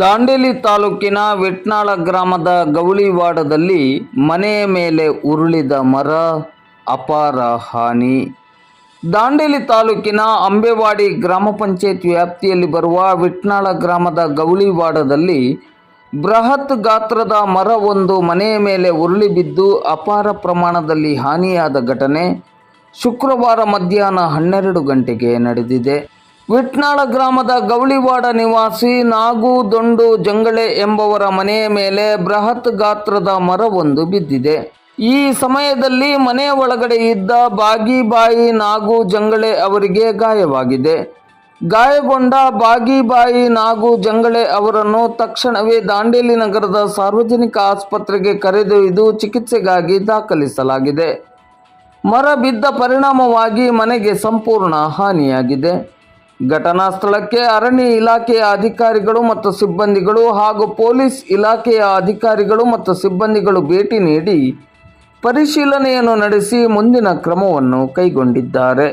ದಾಂಡೇಲಿ ತಾಲೂಕಿನ ವಿಟ್ನಾಳ ಗ್ರಾಮದ ಗೌಳಿವಾಡದಲ್ಲಿ ಮನೆಯ ಮೇಲೆ ಉರುಳಿದ ಮರ, ಅಪಾರ ಹಾನಿ. ದಾಂಡೇಲಿ ತಾಲೂಕಿನ ಅಂಬೆವಾಡಿ ಗ್ರಾಮ ಪಂಚಾಯತ್ ವ್ಯಾಪ್ತಿಯಲ್ಲಿ ಬರುವ ವಿಟ್ನಾಳ ಗ್ರಾಮದ ಗೌಳಿವಾಡದಲ್ಲಿ ಬೃಹತ್ ಗಾತ್ರದ ಮರವೊಂದು ಮನೆಯ ಮೇಲೆ ಉರುಳಿ ಬಿದ್ದು ಅಪಾರ ಪ್ರಮಾಣದಲ್ಲಿ ಹಾನಿಯಾದ ಘಟನೆ ಶುಕ್ರವಾರ ಮಧ್ಯಾಹ್ನ ಹನ್ನೆರಡು ಗಂಟೆಗೆ ನಡೆದಿದೆ. ವಿಟ್ನಾಳ ಗ್ರಾಮದ ಗೌಳಿವಾಡ ನಿವಾಸಿ ನಾಗು ದೊಂಡು ಜಂಗಳೆ ಎಂಬವರ ಮನೆಯ ಮೇಲೆ ಬೃಹತ್ ಗಾತ್ರದ ಮರವೊಂದು ಬಿದ್ದಿದೆ. ಈ ಸಮಯದಲ್ಲಿ ಮನೆಯ ಒಳಗಡೆ ಇದ್ದ ಬಾಗಿಬಾಯಿ ನಾಗು ಜಂಗಳೆ ಅವರಿಗೆ ಗಾಯವಾಗಿದೆ. ಗಾಯಗೊಂಡ ಬಾಗಿಬಾಯಿ ನಾಗು ಜಂಗಳೆ ಅವರನ್ನು ತಕ್ಷಣವೇ ದಾಂಡೇಲಿ ನಗರದ ಸಾರ್ವಜನಿಕ ಆಸ್ಪತ್ರೆಗೆ ಕರೆದೊಯ್ದು ಚಿಕಿತ್ಸೆಗಾಗಿ ದಾಖಲಿಸಲಾಗಿದೆ. ಮರ ಬಿದ್ದ ಪರಿಣಾಮವಾಗಿ ಮನೆಗೆ ಸಂಪೂರ್ಣ ಹಾನಿಯಾಗಿದೆ. ಘಟನಾ ಸ್ಥಳಕ್ಕೆ ಅರಣ್ಯ ಇಲಾಖೆಯ ಅಧಿಕಾರಿಗಳು ಮತ್ತು ಸಿಬ್ಬಂದಿಗಳು ಹಾಗೂ ಪೊಲೀಸ್ ಇಲಾಖೆಯ ಅಧಿಕಾರಿಗಳು ಮತ್ತು ಸಿಬ್ಬಂದಿಗಳು ಭೇಟಿ ನೀಡಿ ಪರಿಶೀಲನೆಯನ್ನು ನಡೆಸಿ ಮುಂದಿನ ಕ್ರಮವನ್ನು ಕೈಗೊಂಡಿದ್ದಾರೆ.